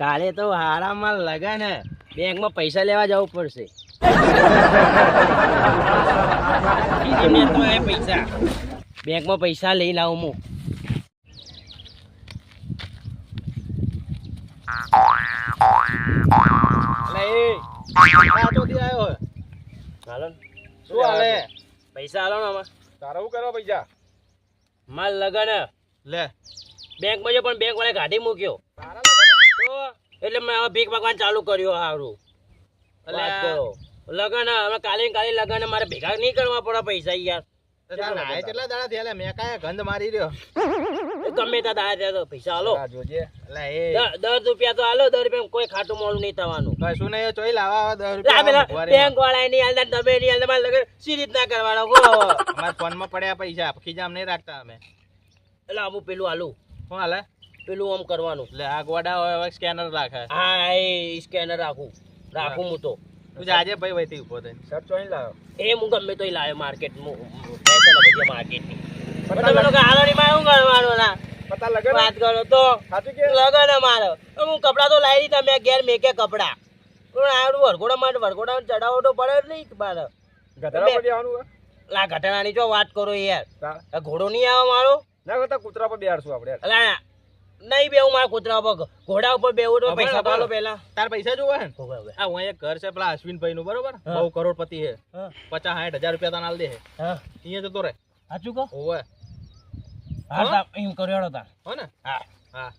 કાલે તો હારામાં લગન હે. બેંકમાં પૈસા લેવા જવું પડશે. બેંકમાં પૈસા. બેંકમાં પૈસા લઈ લાવું હું. હાલો શું હાલે? પૈસા હાલો ને આમાં. તારા શું કરવા પૈસા? માલ લગન લે. બેંકમાં જો પણ બેંક વાળા કાઢી મૂક્યો. તારા એટલે મેં હવે ભીખ ભગવાન ચાલુ કર્યો સારું લગન હવે કાલે કાલે લગન મારે ભેગા નહીં કરવા પડે પૈસા યાર. કેટલા દાડા થયા? મેં કાંઈ ગંધ મારી રહ્યો. ગમે ત્યાં દાયા ત્યાં તો પૈસા હાલો જોજે. લે એ. દ- દસ રૂપિયા તો હાલો દસ રૂપિયા કોઈ ખાટું મોડું નહીં થવાનું. કશું નહીં ચોઈ લાવા દસ રૂપિયા બેંક વાળા નહીં હાલતા તમે નહીં હાલતા મારે લગન સી રીતના કરવાનો. અમારા ફોનમાં પડ્યા પૈસા ખીજામ નહીં રાખતા અમે. એટલે અમુક પેલું હાલું શું હાલે? પેલું આમ કરવાનું. એટલે આ ગોડા હવે સ્કેનર રાખે. હા એ સ્કેનર રાખું. રાખું હું. તો. તું જાજે ભાઈ વહીથી ઊભો થઈ સર ચોઈ લાવ્યો એ હું ગમે તોય લાવ્યો માર્કેટ બધી માર્કેટની તમે લોકો મારે શું ના? પતા વાત કરો તો. સાચું લગન અમારો. હું કપડા તો લાવી દીધા મેં ઘેર મેકે કપડા. પણ આવડું વરઘોડા માટે વરઘોડા ચડાવો તો પડે જ નહીં મારે ગધરા પર બેવાનું લા ઘટનાની જો વાત કરો યાર. આ ઘોડો નહીં આવે મારો? ના કરતા કૂતરા પર બેહાડશું આપણે. અલા નહીં બેવું મારા કૂતરા ઉપર. ઘોડા ઉપર બેવું તો પૈસા પાલો પેલા તાર પૈસા જોવે ને. આ હું એક ઘર છે પેલા અશ્વિનભાઈ નું બરોબર બહુ કરોડપતિ હે. પચાસ સાઠ હજાર રૂપિયા તને આલ દે છે. અહીંયા જતો રે સાચું કહો? ઓવે હા તા એમ કર્યો હેડો તાર. હો ને? હા. હા.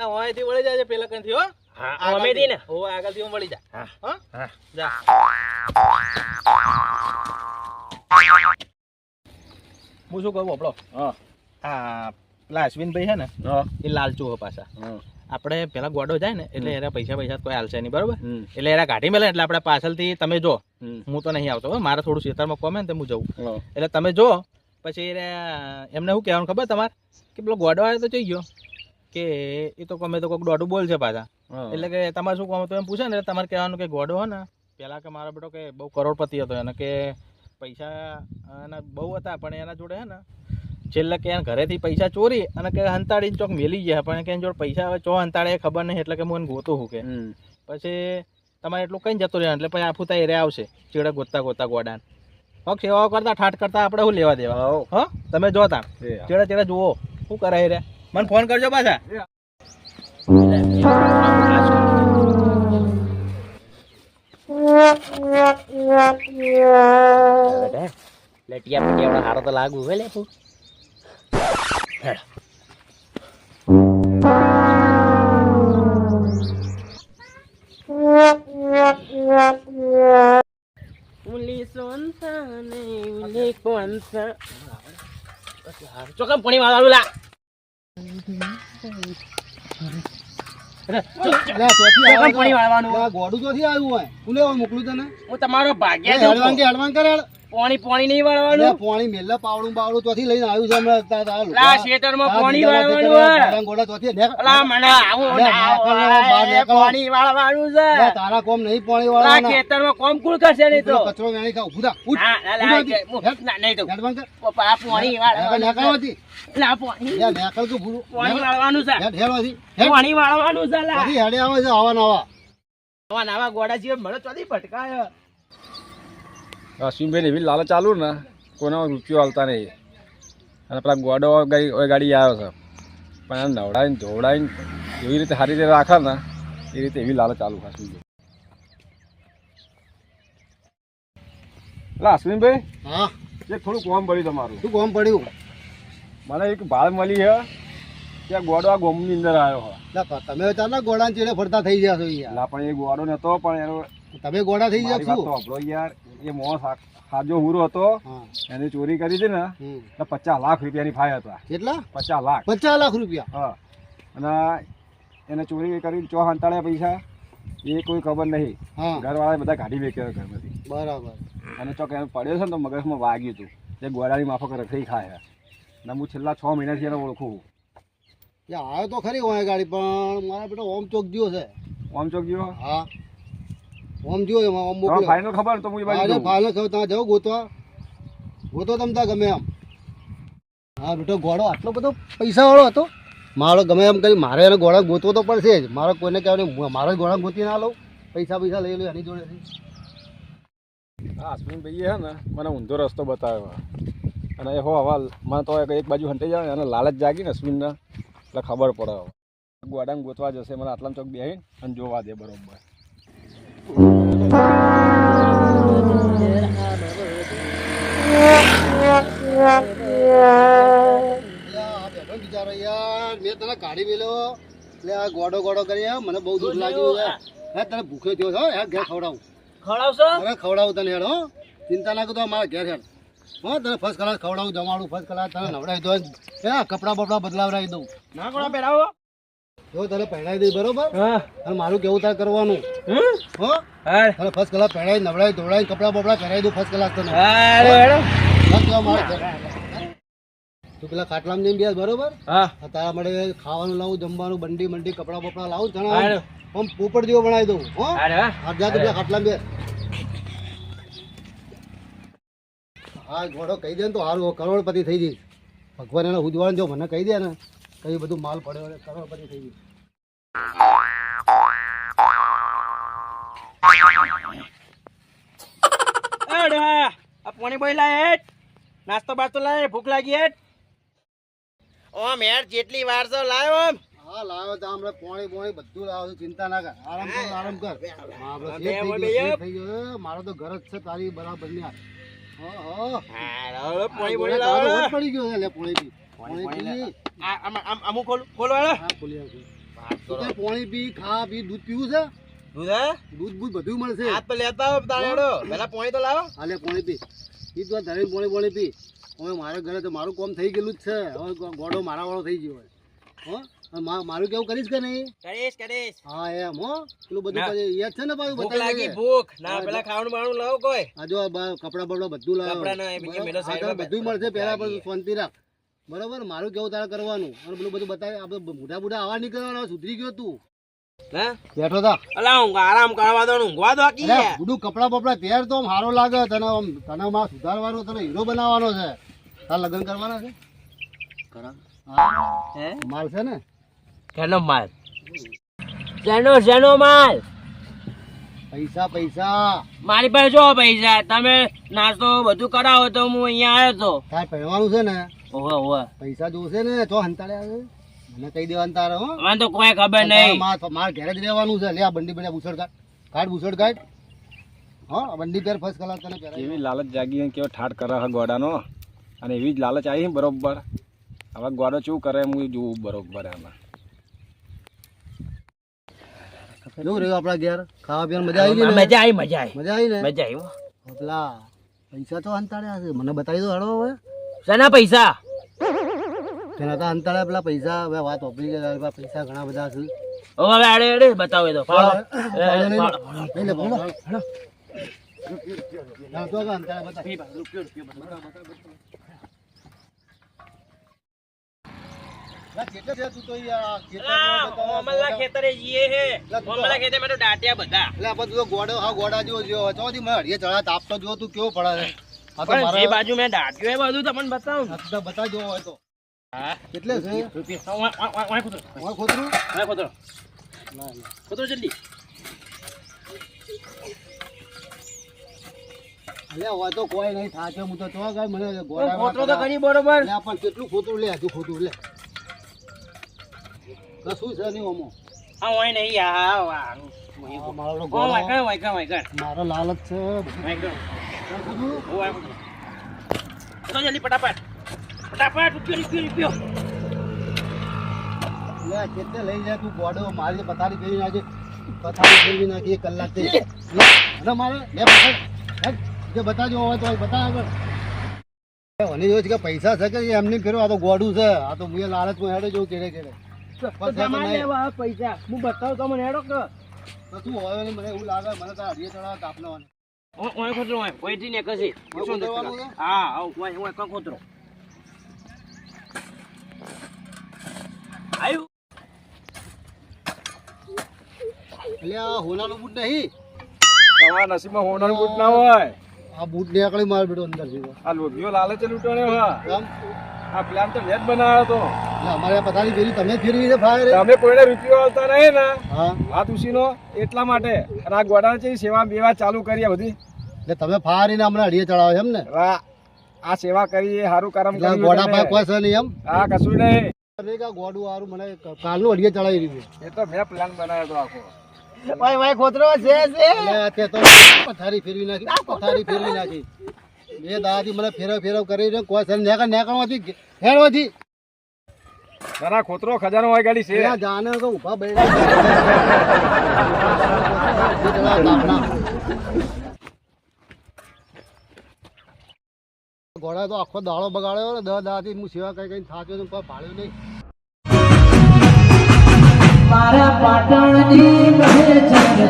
આ અહીંથી વળી જાય પેલા કંથી હો? હા અમે દી ને. ઓવે આગળથી વળી જા હા. હો? હા. જા. હું શું કહું આપણો હા. આ પેલા અશ્વિનભાઈ છે ને એ લાલચુ હો પાછા. આપણે પેલા ગોડો જાય ને એટલે એના પૈસા પૈસા કોઈ હાલશે નહીં બરોબર? એટલે એના કાઢી મેલે એટલે આપણે પાછળથી તમે જો હું તો નહીં આવતો હો. મારે થોડું ખેતરમાં કોમે ને તો હું જવું. એટલે તમે જો પછી એમને શું કહેવાનું ખબર તમારે? કે પેલો ગોડો આવે તો જઈ ગયો. કે એ તો ગમે તો કોઈક દોઢું બોલ છે પાછા એટલે કે તમારે શું કહો તો એમ પૂછે ને એટલે તમારે કહેવાનું કે ગોડો હો ને પેલા કે મારો બેટો કે બહુ કરોડપતિ હતો એને કે પૈસા એના બહુ હતા પણ એના જોડે હે ને છેલ્લે કે ઘરેથી પૈસા ચોરી અને કે હંતાડીને ચોક મેલી ગયા. પણ કે એની જોડે પૈસા હવે ચો હંતાડે ખબર નહીં એટલે કે હું એને ગોતું હું કે. પછી તમારે એટલું કઈ જતું રહ્યા એટલે પછી આફુતા એરે આવશે ચેડે ગોતતા ગોતતા ગોડાન. હક સેવાઓ કરતા ઠાઠ કરતા આપણે શું લેવા દેવા? હ. તમે જોતા ચેડે ચેડે જુઓ શું કરે રે. મને ફોન કરજો પાછા. લટિયા પટિયા હારો તો લાગુ હોય લે તું હેડ. ઉલી સોનસા ને ઉલી કોનસા. ચોકમ પાણી વાળું લા ચોકમ પાણી વાળવાનું. ગોડું તો આવ્યું હોય. હું લેવા મોકલું તને? હું તમારો ભાગ્યા હેડવાન કે હેડવાન કરે પાણી પાણી નહીં વાળવાનું? પાણી મેલ્લા પાવડું બાવડું ત્યાંથી લઈને આવ્યું છે હમણાં લા શેતરમાં પાણી વાળવાનું ગોડા ત્યાંથી મને આવું. પાણી વાળવાનું છે. તારા કોમ નહીં પાણી અલા ખેતરમાં કોમ કુલ કરશે નહીં તો? કચરો વેણી ખા ઉભું થા. ઉઠ. ના, નહીં તો. પપ્પા, પાણી વાળવાનું લા, પાણી તું વાળવાનું છે. પાણી વાળવાનું છે લા. હેડે આવે છે આવા નવા. આવા નવા ગોડા જેવા મળે ભટકાય. અશ્વિનભાઈ એવી લાલચ ચાલુ ને કોઈના રૂપિયો હાલતા નહીં. અને પેલા ગોડો ગાડી આવ્યો છે. પણ એને નવડાવીને ધોવડાવીને એવી રીતે સારી રીતે રાખે ને એ રીતે એવી લાલચ ચાલુ અશ્વિનભાઈ એટલે અશ્વિનભાઈ હા. એક થોડું કોમ પડ્યું તમારું. શું કોમ પડ્યું? મને એક ભાળ મળી છે કે ગોડો આ ગોમની અંદર આવ્યો લે, તમે ચાલો ગોડા ચેડે ફરતા થઈ ગયા છો યાર પણ એ ગોડો નતો પણ એનો તમે ગોડા થઈ ગયા છો? યાર. એ મોસ સાજો હુરો હતો એને ચોરી કરી હતી ને એટલે પચાસ લાખ રૂપિયાની ફાય હતા. કેટલા? પચાસ લાખ. પચાસ લાખ રૂપિયા? હા. અને એને ચોરી કરીને ચો હંતાડ્યા પૈસા એ કોઈ ખબર નહીં. ઘરવાળા બધા કાઢી મેક્યા ઘરમાંથી. બરાબર. અને ચોક એમ પડ્યો છે ને તો મગજમાં વાગ્યું હતું. એ ગોળાની માફક રખડી ખાય અને હું છેલ્લા છ મહિનાથી એને ઓળખું આવ્યો તો ખરી હોય ગાડી પણ મારા બેટો ઓમ ચોક ગયો છે. ઓમ ચોક ગયો? હા. ઓમ જો ઓમ મોકલો ફાઇનલ ખબર તો હું એ બાજુ. ફાઇનલ કહું ત્યાં જાઓ ગોતવા. ગોતો તમ ત્યાં ગમે એમ હા બેટો ઘોડો આટલો બધો પૈસા વાળો હતો. મારો ગમે એમ કરી મારે એને ગોળા ગોતવો તો પડશે જ. મારે કોઈને કહેવાય મારે જ ગોળા ગોતી ના લઉં. પૈસા પૈસા લઈ લઉં એની જોડેથી. આ અશ્વિનભાઈએ હે ને મને ઊંધો રસ્તો બતાવ્યો. અને એ હો હવે મને તો એક એક બાજુ હંટી જાય અને લાલચ જાગી ને અશ્વિનને એટલે ખબર પડે ગોડામાં ગોતવા જશે મને આટલામાં ચોક બેહીને અને જોવા દે બરોબર. બિચારો યાર મેં તને કાઢી મેલ્યો એટલે આ ગોડો ગોડો કરી મને બહુ દુઃખ લાગ્યું હે. તને ભૂખ્યો થયો છો હે. ઘેર ખવડાવું ખવડાવશો અરે ખવડાવું તને હેડ ચિંતા ના કરતો મારા ઘેર હેડ હો. તને ફર્સ્ટ ક્લાસ ખવડાવું જમાડું ફર્સ્ટ ક્લાસ તને નવડાવી દો હે. કપડાં બપડા બદલાવડાવી દઉં ના પહેરાવો જો તને પહેરાવી દઈ બરોબર હા અને મારું કેવું તાર કરવાનું હો તને ફર્સ્ટ ક્લાસ પહેરાવી નવડાવી ધોવડાવી કપડાં બપડા પહેરાવી દઉં ફર્સ્ટ ક્લાસ તને હાલો હેડો બસ જો મારા ઘેર. તું પેલા ખાટલામાં જઈને બેસ બરોબર? હા. તારા માટે ખાવાનું લાવું જમવાનું બંડી બંડી કપડાં બપડા લાવું તને આમ આમ પોપટ જેવો બનાવી દઉં હો? હાલો આ પેલા ખાટલામાં બેસ. હા ઘોડો કહી દે ને તો સારું કરોડપતિ થઈ જઈશ. ભગવાન એને ઉજવાણ જો મને કહી દે ને કઈ બધું માલ પડ્યો કરોડપતિ થઈ જઈશ. આ પાણી બોઈ લાય નાસ્તો બાસ્તો લાય ભૂખ લાગી હેટ ઓમ હેડ જેટલી વાર તો લાયો ઓમ. હા લાવ્યો તો હમણાં પોણી પોણી બધું લાવ્યો ચિંતા ના કર. આરામ કર આરામ કર. મારો તો ઘર જ છે તારી બરાબરની. હા, પાણી તારો લાવો પડી ગયો છે લે પોણી પી. પોણી પી. આ આમ આમ ખોલ ખોલો હા ખોલી આવજો. પોણી પી ખા પી દૂધ પીવું છે? દૂધ દૂધ બૂધ મળશે. હાથ તો લેતા હો. તારે પેલા પોણી તો લાવો. હાલે પોણી પી. ઈ તો ધરીને પોણી પોણી પી હવે મારા ઘરે તો મારું કોમ થઈ ગયેલું જ છે. હવે ગોડો મારા વાળો થઈ ગયો હોય. હો? મારું કેવું કરીશ કે નહીં? કરીશ કરીશ. હા એમ હો? પેલું બધું યાદ છે ને પાછું ભૂખ લાગી ભૂખ. ના પેલા. ખાવાનું બાવાનું લાવો કોઈ. આ જો કપડા બપડા બધું લાવ્યો. કપડાં ના, એ મેલો હા, બધું મળશે પહેલા પણ પછી શાંતિ રાખ. બરોબર? મારું કેવું તારે કરવાનું? અને પેલું બધું બતાવે આપણે બુઢા બુઢા આવા નીકળવાના સુધરી ગયો તું. બેઠો અલા ઊંઘ આરામ કરવા દો ઊંઘવા દો કી કપડા બપડા પહેર તો સારો લાગે તને આમ તને માં સુધારવાનો તને હીરો બનાવવાનો છે. તાર લગ્ન કરવાના છે? કરા. હે? માલ છે ને? કેનો માલ? શેનો શેનો માલ? પૈસા પૈસા. મારી પાસે જો પૈસા તમે નાસ્તો બધું કરાવો તો હું અહીંયા આવ્યો તો. તાર પહેરવાનું છે ને? ઓહો ઓહો. પૈસા જોશે ને? તો હંતાળે છે મને કહી દેવાનું તારે હો. મને તો કોઈ ખબર નહીં. માર માર ઘરે જ રહેવાનું છે. લે આ બંડી બંડી બુસડ કાઢ. કાઢ બુસડ કાઢ. હા બંડી પેર ફર્સ્ટ કલાક તને પહેરાવી એવી લાલચ જાગી કેવો ઠાઠ કરે છે ગોડાનો. અને એવી જ લાલચ આવી બરોબર. હવે ગોડો શું કરે હું જોઉં બરોબર આમાં કેવું રહ્યું આપણા ઘેર? ખાવા પીવાની મજા આવી ગઈ મજા આવી મજા આવી. મજા આવી ને? મજા આવી પેલા પૈસા તો અંતાડ્યા છે. મને બતાવી દો હળો હવે. શેના પૈસા? તેના તો અંતરે પેલા પૈસા હવે વાત વાપરી ગયા પૈસા ઘણા બધા છે. ઓ હવે આડે આડે બતાવે તો. બાજુ મેં દાટ્યો એ બધું તમને બતાવું બતાવજો હોય તો. કેટલે છે? રૂપિયા. ખોતરો. જલ્દી. હોય તો કોઈ નહીં થાકે હું તો ચોક આય મને ખોતરો તો બરોબર. લે પણ કેટલું ખોતરું? લે હજુ ખોતરું લે. કશું છે નહીં ઓમો. આ હોય નહીં આ મારો લાલચ છે. જલ્દી ફટાફટ. ફટાફટ રૂપિયો રૂપિયો રૂપિયો લે કેટલે લઈ જાય તું ગોડો મારી પથારી ફેરવી નાખી. પથારી ફેરવી નાખી એક કલાક થઈ અને મારે લે પકડ જે બતાજો હોય તો બતા આગળ. મને એવું છે કે પૈસા છે કે એમની ફેરવા આ તો ગોડું છે. આ તો મુએ લાલચમાં હેડે જવું કેડે કેડે પૈસા. હું બતાવું તમને હેડો કે. તો હોય મને એવું લાગે મને તો હરિયે તાપનો ઓ, ઓય ખોતરો ઓય ને? હા ઓય ઓય ક ખોતરો આયુ. એટલે આ હોનાનો બૂટ નહીં? તમારા નસીબમાં હોનાર બૂટ ના હોય. આ બૂટ નીકળી મારો બેટો અંદર આ લોભીઓ લાલચ લૂંટવાનો હા. આ પ્લાન તો મેં જ બનાવ્યો હતો. અમારે પથારી તમે ફેરવી છે ફાયર તમે કોઈને રૂપિયો આવતા નહીં ને. હા. વાત ઉસીનો એટલા માટે. અને આ ગોડાને છે સેવા બેવા ચાલુ કરી બધી. એટલે તમે ફારીને હમણાં અડીએ ચડાવો છે એમ ને? આ સેવા કરી સારું કામ ગોડા પાસે કોઈ છે નહીં એમ? હા કશું નહીં. અરે કે આ ગોડું હારું મને કાલનું અડીએ ચડાવી રહ્યું છે એ તો મેં પ્લાન બનાવ્યો તો આખો. ભાઈ ભાઈ ખોતરો છે છે. તે તો પથારી ફેરવી નાખી. આ પથારી ફેરવી નાખી. બે દાદી મને ફેરવ ફેરવ કરી રહ્યો કોઈ સર નેકળ નેકળવાથી હેડવાથી નાના ખોતરો ખજાનો હોય ગાડી છે. જાને તો ઊભા બેઠા. ઘોડા તો આખો દાળો બગાડ્યો ને દસ દાડાથી હું સેવા કઈ કઈ થાક્યો તો કોઈ ભાડ્યું નહીં. મારા પાટણની છે